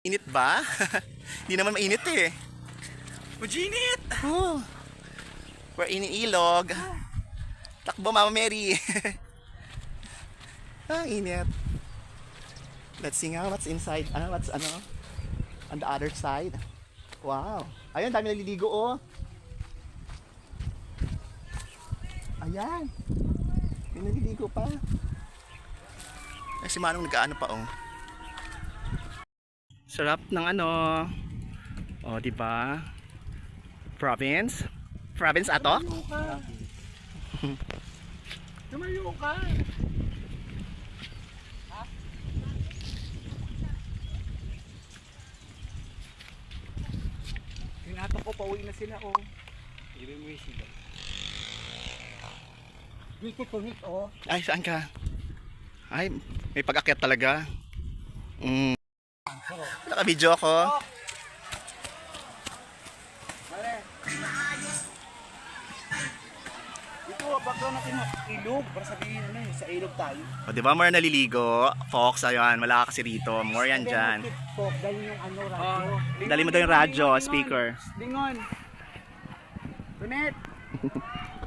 Init ba? Hindi naman mainit eh. Majinit! Oh. We're in ilog. Takbo, Mama Mary. Ang init. Let's see nga what's inside. Ah, what's ano? On the other side. Wow. Ayun, dami naliligo oh. Ayan. May naliligo pa. Ay, si Manong nag-ano pa oh. Sarap ng ano. Oh, di ba? Province? Province ato? Tumayo ka. Tinatak ko, pauwi na sila, oh. Ibig mo sila. Dito tumit, oh. Ay, saan ka? Ay, may pag-akyat talaga. Mm. Naka-video ako. Ito, baka natin ilog. Para sabihin ano eh, sa ilog tayo. O, di ba more naliligo? Fox, ayun, wala ka kasi rito. More yan dyan. Dali yung ano, radyo. Dali mo daw yung radyo, speaker. Lingon. Tunet.